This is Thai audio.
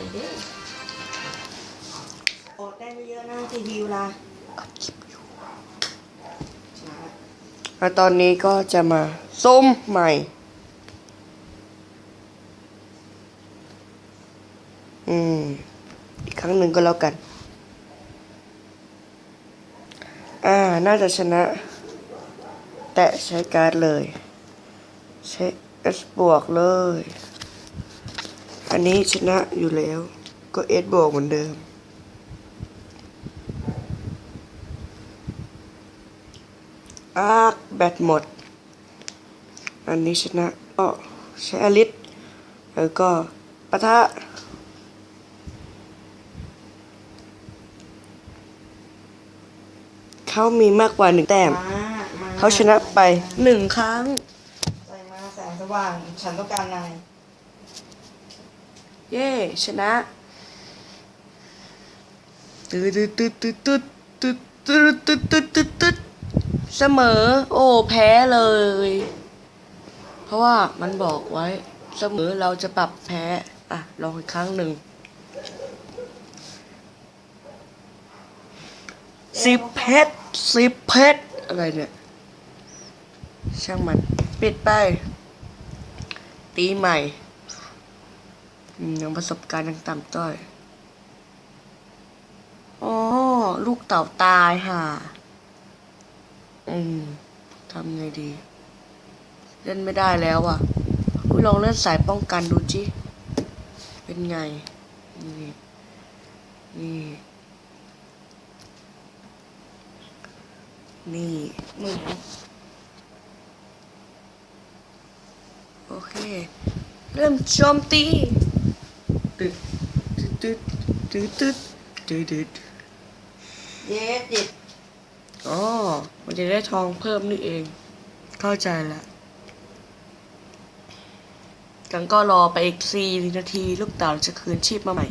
เลยเด้อออกได้ไม่เยอะนะทีวีเวลาช้าแล้วตอนนี้ก็จะมาส้มใหม่ อืม อีกครั้งหนึ่งก็แล้วกัน อ่า น่าจะชนะ แตะใช้การ์ดเลย ใช้ S บวกเลย อันนี้ชนะอยู่แล้ว ก็ S บวกเหมือนเดิม อากแบตหมด อันนี้ชนะก็ใช้อลิสแล้วก็ปะทะเขามีมากกว่าหนึ่งแต้มมามาเขาชนะไปหนึ่งครั้ง ใส่มาแสงสว่าง ฉันต้องการนาย เย้ชนะตึดตึดตึดตึดตึดตึดตึดตึดตึดตึดเสมอ โอ้แพ้เลย เพราะว่ามันบอกไว้ เสมอเราจะปรับแพ้ อะ ลองอีกครั้งหนึ่งสิบเพชรสิบเพชรอะไรเนี่ย ช่างมัน ปิดไป ตีใหม่ อืมยังประสบการณ์ยังต่ำต้อยอ๋อลูกเต่าตายห่าอืมทำไงดี เล่นไม่ได้แล้วอะอุ้ยลองเล่นสายป้องกันดูจิ เป็นไง นี่ นี่ นี่มือโอเค เริ่มโจมตี ตึ๊ดตึ๊ดตึ๊ดตึ๊ดตึ๊ดตึ๊ดเย็ดจิตอ๋อมันจะได้ทองเพิ่มนี่เอง เข้าใจละกันก็รอไปอีกสี่นาที ลูกเต่าจะคืนชีพมาใหม่